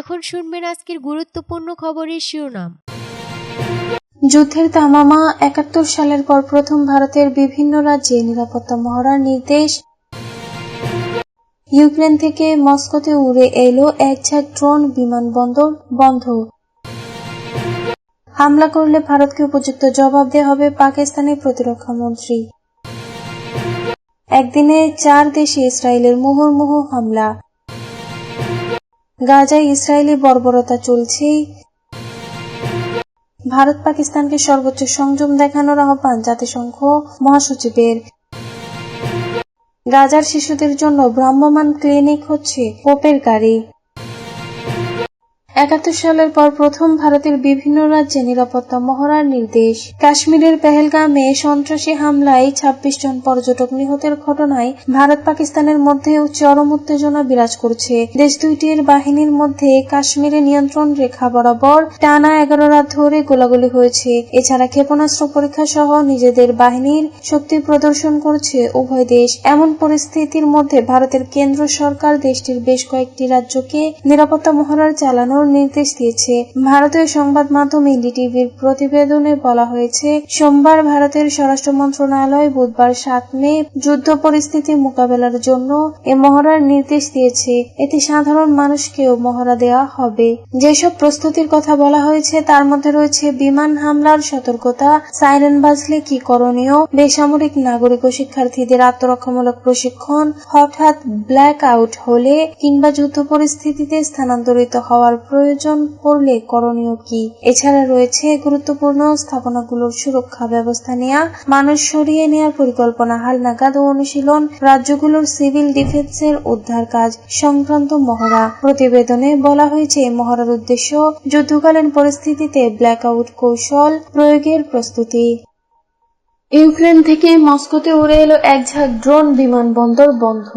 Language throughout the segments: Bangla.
এখন শুনবেন আজকের গুরুত্বপূর্ণ খবরের শিরোনাম। যুদ্ধের তামামা একাত্তর সালের পর প্রথম ভারতের বিভিন্ন রাজ্যে নিরাপত্তা মহড়ার নির্দেশ। ইউক্রেন থেকে মস্কোতে উড়ে এলো এক ঝাঁক ড্রোন বিমানবন্দর বন্ধ। হামলা করলে ভারতকে উপযুক্ত জবাব দেওয়া হবে পাকিস্তানের প্রতিরক্ষা মন্ত্রী। একদিনে চার দেশে ইসরায়েলের মুহুর্মুহু হামলা। গাজায় ইসরায়েলি বর্বরতা চলছেই। ভারত পাকিস্তানকে সর্বোচ্চ সংযম দেখানোর আহ্বান জাতিসংঘ মহাসচিবের। গাজার শিশুদের জন্য ভ্রাম্যমান ক্লিনিক হচ্ছে পোপের গাড়ি। একাত্তর সালের পর প্রথম ভারতের বিভিন্ন রাজ্যে নিরাপত্তা মহড়ার নির্দেশ। কাশ্মীরের পেহেলগামে সন্ত্রাসী হামলায় ছাব্বিশ জন পর্যটক নিহতের ঘটনায় ভারত পাকিস্তানের মধ্যে চরম উত্তেজনা বিরাজ করছে। দেশ দুইটির বাহিনীর মধ্যে কাশ্মীরে নিয়ন্ত্রণ রেখা বরাবর টানা এগারো রাত ধরে গোলাগুলি হয়েছে। এছাড়া ক্ষেপণাস্ত্র পরীক্ষা সহ নিজেদের বাহিনীর শক্তি প্রদর্শন করছে উভয় দেশ। এমন পরিস্থিতির মধ্যে ভারতের কেন্দ্র সরকার দেশটির বেশ কয়েকটি রাজ্যকে নিরাপত্তা মহড়ার চালানোর নির্দেশ দিয়েছে। ভারতীয় সংবাদ মাধ্যম এনডিটিভির প্রতিবেদনে বলা হয়েছে, সোমবার ভারতের স্বরাষ্ট্র মন্ত্রণালয় বুধবার সাত মে যুদ্ধ পরিস্থিতি মোকাবেলার জন্য এ মহড়ার নির্দেশ দিয়েছে। এতে সাধারণ মানুষকেও মহড়া দেওয়া হবে। যেসব প্রস্তুতির কথা বলা হয়েছে, তার মধ্যে রয়েছে বিমান হামলার সতর্কতা, সাইরেন বাজলে কি করণীয়, বেসামরিক নাগরিক ও শিক্ষার্থীদের আত্মরক্ষামূলক প্রশিক্ষণ, হঠাৎ ব্ল্যাক আউট হলে কিংবা যুদ্ধ পরিস্থিতিতে স্থানান্তরিত হওয়ার প্রয়োজন পড়লে করণীয় কি? এছাড়া রয়েছে গুরুত্বপূর্ণ স্থাপনাগুলোর সুরক্ষা ব্যবস্থা নেওয়া মানুষ সরিয়ে নেওয়ার পরিকল্পনা, হালনাগাদ ও অনুশীলন, রাজ্যগুলোর সিভিল ডিফেন্সের উদ্ধার কাজ সংক্রান্ত মহড়া। প্রতিবেদনে বলা হয়েছে মহড়ার উদ্দেশ্য যুদ্ধকালীন পরিস্থিতিতে ব্ল্যাকআউট কৌশল প্রয়োগের প্রস্তুতি। ইউক্রেন থেকে মস্কোতে উড়ে এলো এক ঝাঁক ড্রোন বিমানবন্দর বন্ধ।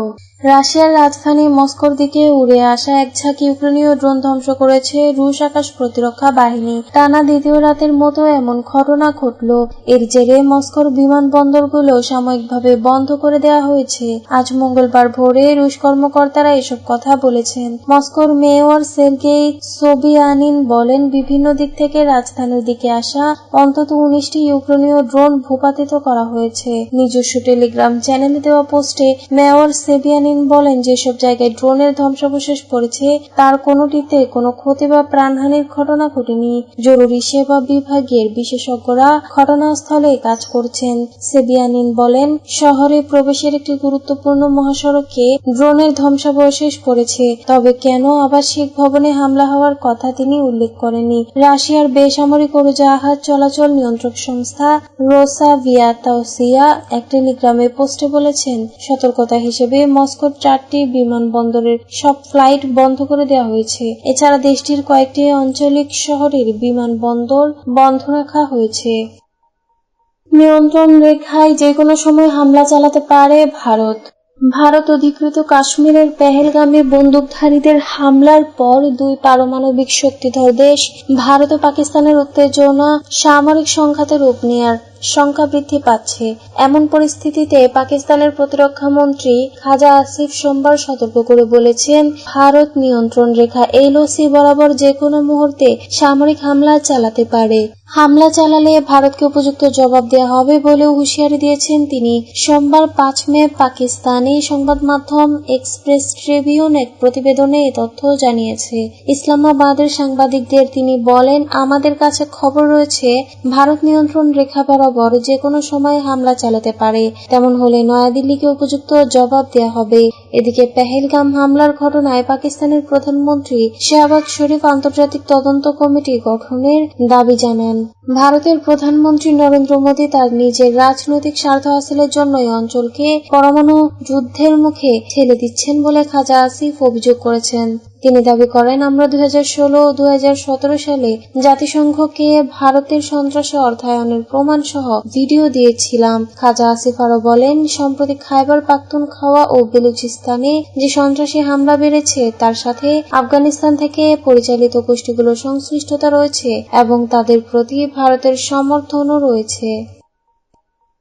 রাশিয়ার রাজধানী মস্কোর দিকে উড়ে আসা এক ঝাঁক ইউক্রেনীয় ড্রোন ধ্বংস করেছে রুশ আকাশ প্রতিরক্ষা বাহিনী। টানা দ্বিতীয় রাতের মতো এমন ঘটনা ঘটল। এর জেরে মস্কোর বিমানবন্দরগুলো সাময়িকভাবে বন্ধ করে দেওয়া হয়েছে। আজ মঙ্গলবার ভোরে রুশ কর্মকর্তারা এসব কথা বলেছেন। মস্কোর মেয়র সের্গেই সোবিয়ানিন বলেন, বিভিন্ন দিক থেকে রাজধানীর দিকে আসা অন্তত উনিশটি ইউক্রেনীয় ড্রোন ভূপাতিত করা হয়েছে। নিজস্ব টেলিগ্রাম চ্যানেলে দেওয়া পোস্টে মেয়র সেবিয়ানিন বলেন, যেসব জায়গায় ড্রোনের ধ্বংসাবশেষ পড়েছে, তার কোনোটিতে কোনো ক্ষতি বা প্রাণহানির ঘটনা ঘটেনি। জরুরি সেবা বিভাগের বিশেষজ্ঞরা ঘটনাস্থলে কাজ করছেন। সেবিয়ানিন বলেন, শহরে প্রবেশের একটি গুরুত্বপূর্ণ মহাসড়কে ড্রোনের ধ্বংসাবশেষ পড়েছে, তবে কেন আবাসিক ভবনে হামলা হওয়ার কথা তিনি উল্লেখ করেননি। রাশিয়ার বেসামরিক উড়োজাহাজ চলাচল নিয়ন্ত্রক সংস্থা রোসা ভিয়াতাওসিয়া এক টেলিগ্রামে পোস্টে বলেছেন, সতর্কতা হিসেবে মস্কোর চারটি বিমানবন্দরের সব ফ্লাইট বন্ধ করে দেওয়া হয়েছে। এছাড়া দেশটির কয়েকটি আঞ্চলিক শহরের বিমানবন্দর বন্ধ রাখা হয়েছে। নিয়ন্ত্রণ রেখায় যে কোনো সময় হামলা চালাতে পারে ভারত। ভারত অধিকৃত কাশ্মীরের পেহেলগামে বন্দুকধারীদের হামলার পর দুই পারমাণবিক শক্তিধর দেশ, ভারত ও পাকিস্তানের উত্তেজনা সামরিক সংঘাতে রূপ নেয়ার সংখ্যা বৃদ্ধি পাচ্ছে। এমন পরিস্থিতিতে পাকিস্তানের প্রতিরক্ষা মন্ত্রী খাজা আসিফ সোমবার সতর্ক করে বলেছেন, ভারত নিয়ন্ত্রণ রেখা এলওসি বরাবর যে কোনো মুহূর্তে সামরিক হামলা চালাতে পারে। হামলা চালালে ভারতকে উপযুক্ত জবাব দেওয়া হবে বলেও হুঁশিয়ারি দিয়েছেন তিনি। সোমবার পাঁচ মে পাকিস্তানি সংবাদ মাধ্যম এক্সপ্রেস ট্রিবিউন এক প্রতিবেদনে এ তথ্য জানিয়েছে। ইসলামাবাদের সাংবাদিকদের তিনি বলেন, আমাদের কাছে খবর রয়েছে, ভারত নিয়ন্ত্রণ রেখা বরাবর যে কোনো সময় হামলা চালাতে পারে। তেমন হলে নয়াদিল্লিকে উপযুক্ত জবাব দেয়া হবে। এদিকে পেহেলগাম হামলার ঘটনায় পাকিস্তানের প্রধানমন্ত্রী শাহবাজ শরীফ আন্তর্জাতিক তদন্ত কমিটি গঠনের দাবি জানান। ভারতের প্রধানমন্ত্রী নরেন্দ্র মোদী তার নিজের রাজনৈতিক স্বার্থ হাসিলের জন্য অঞ্চলকে পরমাণু যুদ্ধের মুখে ঠেলে দিচ্ছেন বলে খাজা আসিফ অভিযোগ করেছেন। তিনি দাবি করেন, আমরা দুই হাজার ষোলো, দুই হাজার সতেরো সালে জাতিসংঘকে ভারতের সন্ত্রাসী অর্থায়নের প্রমাণ সহ ভিডিও দিয়েছিলাম। খাজা আসিফ আরও বলেন সম্প্রতি খাইবার পাখতুন খাওয়া ও বেলুচিস্তানে যে সন্ত্রাসী হামলা বেড়েছে, তার সাথে আফগানিস্তান থেকে পরিচালিত গোষ্ঠীগুলোর সংশ্লিষ্টতা রয়েছে এবং তাদের প্রতি ভারতের সমর্থনও রয়েছে।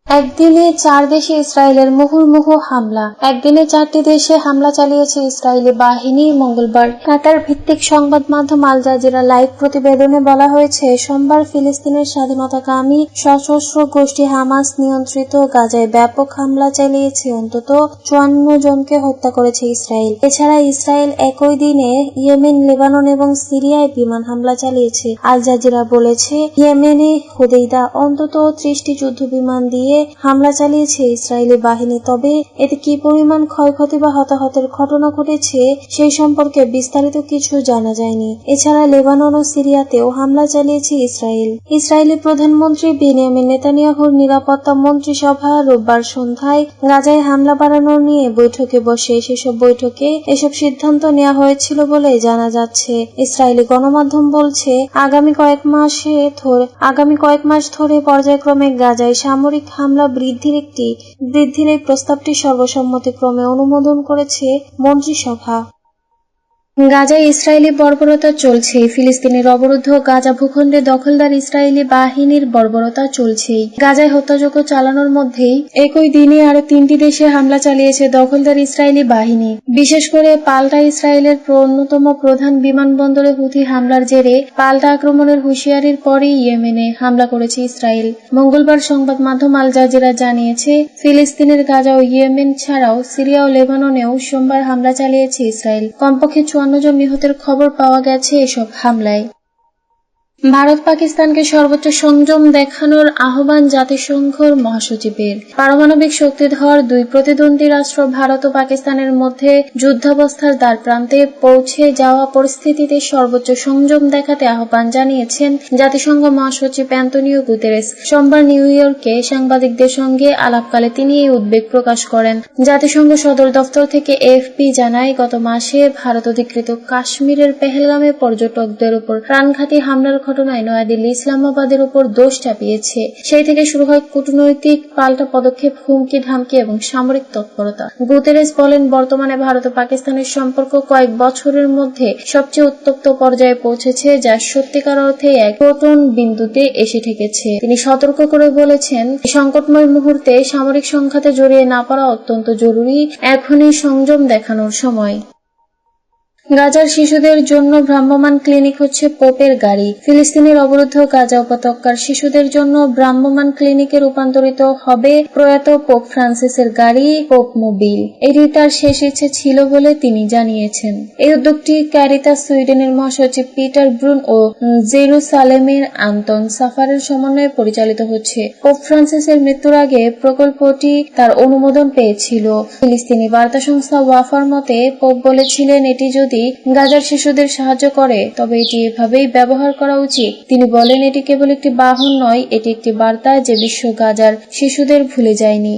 একদিনে চার দেশে ইসরায়েলের মুহুর্মুহু হামলা। একদিনে চারটি দেশে হামলা চালিয়েছে ইসরায়েলি বাহিনী মঙ্গলবার। কাতার ভিত্তিক সংবাদ মাধ্যম আল জাজিরা লাইভ প্রতিবেদনে বলা হয়েছে, সোমবার ফিলিস্তিনের স্বাধীনতাকামী সশস্ত্র গোষ্ঠী হামাস নিয়ন্ত্রিত গাজায় ব্যাপক হামলা চালিয়েছে। অন্তত চুয়ান্ন জনকে হত্যা করেছে ইসরায়েল। এছাড়া ইসরায়েল একই দিনে ইয়েমেন, লেবানন এবং সিরিয়ায় বিমান হামলা চালিয়েছে। আল জাজিরা বলেছে, ইয়েমেনে হুদেইদা অন্তত ত্রিশটি যুদ্ধ বিমান দিয়ে হামলা চালিয়েছে ইসরায়েলি বাহিনী। তবে এতে কি পরিমাণ ক্ষয়ক্ষতি বা হতাহতের ঘটনা ঘটেছে সেই সম্পর্কে বিস্তারিত কিছু জানা যায়নি। এছাড়া লেবানন ও সিরিয়াতেও হামলা চালিয়েছে ইসরায়েল। ইসরায়েলি প্রধানমন্ত্রী বেনিয়ামিন নেতানিয়াহুর নিরাপত্তা মন্ত্রিসভা রোববার সন্ধ্যায় গাজায় হামলা বাড়ানোর নিয়ে বৈঠকে বসে সেসব বৈঠকে এসব সিদ্ধান্ত নেওয়া হয়েছিল বলে জানা যাচ্ছে। ইসরায়েলি গণমাধ্যম বলছে, আগামী কয়েক মাসে আগামী কয়েক মাস ধরে পর্যায়ক্রমে গাজায় সামরিক হামলা বৃদ্ধির একটি বৃদ্ধির এই প্রস্তাবটি সর্বসম্মতিক্রমে অনুমোদন করেছে মন্ত্রিসভা। গাজায় ইসরায়েলি বর্বরতা চলছে। ফিলিস্তিনের অবরুদ্ধ গাজা ভূখণ্ডে দখলদার ইসরায়েলি বাহিনীর বর্বরতা চলছেই। গাজায় হত্যাযজ্ঞ চালানোর মধ্যেই একই দিনে আরও তিনটি দেশে হামলা চালিয়েছে দখলদার ইসরায়েলি বাহিনী। বিশেষ করে পাল্টা ইসরায়েলের অন্যতম প্রধান বিমানবন্দরে হুথি হামলার জেরে পাল্টা আক্রমণের হুঁশিয়ারির পরেই ইয়েমেনে হামলা করেছে ইসরায়েল। মঙ্গলবার সংবাদ মাধ্যম আল জাজিরা জানিয়েছে, ফিলিস্তিনের গাজা ও ইয়েমেন ছাড়াও সিরিয়া ও লেবাননেও সোমবার হামলা চালিয়েছে ইসরায়েল। কমপক্ষে জন নিহতের খবর পাওয়া গেছে এসব হামলায়। ভারত পাকিস্তানকে সর্বোচ্চ সংযম দেখানোর আহ্বান জাতিসংঘর মহাসচিবের। পারমাণবিক শক্তিধর দুই প্রতিদ্বন্দ্বী রাষ্ট্র ভারত ও পাকিস্তানের মধ্যে যুদ্ধাবস্থার দ্বার প্রান্তে পৌঁছে যাওয়া পরিস্থিতিতে সর্বোচ্চ সংযম দেখাতে আহ্বান জানিয়েছেন জাতিসংঘ মহাসচিব অ্যান্তনিও গুতেরেস। সোমবার নিউ ইয়র্কে সাংবাদিকদের সঙ্গে আলাপকালে তিনি এই উদ্বেগ প্রকাশ করেন। জাতিসংঘ সদর দফতর থেকে এফপি জানায়, গত মাসে ভারত অধিকৃত কাশ্মীরের পেহেলগামে পর্যটকদের উপর প্রাণঘাতী হামলার ঘটনায় নয়াদিল্লি ইসলামাবাদের উপর দোষ চাপিয়েছে। সেই থেকে শুরু হয় কূটনৈতিক পাল্টা পদক্ষেপ, হুমকি, ধামকি এবং সামরিক তৎপরতা। গুতেরেস বলেন, বর্তমানে ভারত ও পাকিস্তানের সম্পর্ক কয়েক বছরের মধ্যে সবচেয়ে উত্তপ্ত পর্যায়ে পৌঁছেছে, যা সত্যিকার অর্থে এক প্রোটন বিন্দুতে এসে ঠেকেছে। তিনি সতর্ক করে বলেছেন, সংকটময় মুহূর্তে সামরিক সংঘাতে জড়িয়ে না পড়া অত্যন্ত জরুরি। এখনই সংযম দেখানোর সময়। গাজার শিশুদের জন্য ভ্রাম্যমাণ ক্লিনিক হচ্ছে পোপের গাড়ি। ফিলিস্তিনের অবরুদ্ধ গাজা উপত্যকার শিশুদের জন্য ভ্রাম্যমাণ ক্লিনিকে রূপান্তরিত হবে প্রয়াত পোপ ফ্রান্সিসের গাড়ি, পোপ মোবিল। এটি তার শেষ ইচ্ছে ছিল বলে তিনি জানিয়েছেন। এই উদ্যোগটি ক্যারিতা সুইডেনের মহাসচিব পিটার ব্রুন ও জেরুসালেমের আন্তন সাফারের সমন্বয়ে পরিচালিত হচ্ছে। পোপ ফ্রান্সিসের মৃত্যুর আগে প্রকল্পটি তার অনুমোদন পেয়েছিল। ফিলিস্তিনি বার্তা সংস্থা ওয়াফার মতে, পোপ বলেছিলেন, এটি যদি গাজার শিশুদের সাহায্য করে, তবে এটি এভাবেই ব্যবহার করা উচিত। তিনি বলেন, এটি কেবল একটি বাহন নয়, এটি একটি বার্তা যে বিশ্ব গাজার শিশুদের ভুলে যায়নি।